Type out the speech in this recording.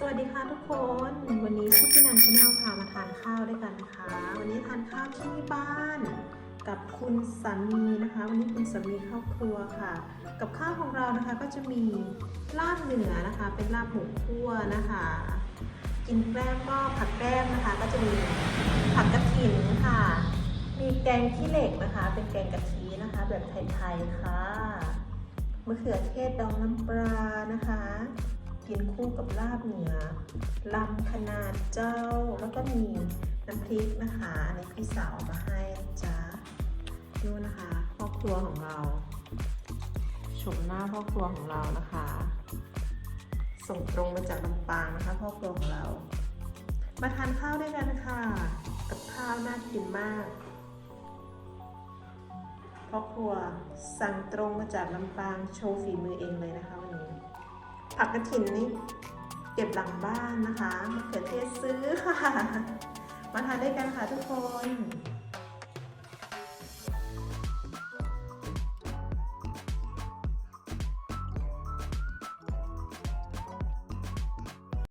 สวัสดีค่ะทุกคน วันนี้พี่พี่นันชาแนลพามาทานข้าวด้วยกันนะคะวันนี้ทานข้าวที่บ้านกับคุณสามีนะคะ วันนี้คุณสามีครอบครัวค่ะ กับข้าวของเรานะคะก็จะมีลาบเหนือนะคะ เป็นลาบหมูคั่วนะคะ กินแกล้มก็ผัดแกล้มนะคะ ก็จะมีผักกระถินค่ะ มีแกงขี้เหล็กนะคะ เป็นแกงกะทินะคะ แบบไทยๆค่ะมะเขือเทศดองน้ำปลานะคะ กินคู่กับลาบเหนือลำขนาดเจ้า แล้วก็มีน้ำพริกนะคะอันนี้พี่สาวมาให้จ้าดูนะคะพ่อครัวของเราชมหน้าพ่อครัวของเรานะคะ ส่งตรงมาจากลำปางนะคะพ่อครัวของเรา มาทานข้าวด้วยกันค่ะกับข้าวน่ากินมากพ่อครัวสั่งตรงมาจากลำปางโชว์ฝีมือเองเลยนะคะวันนี้ ผักกระถินนี่เก็บหลังบ้านนะคะมะเขือเทศซื้อค่ะ มาทานด้วยกันค่ะทุกคน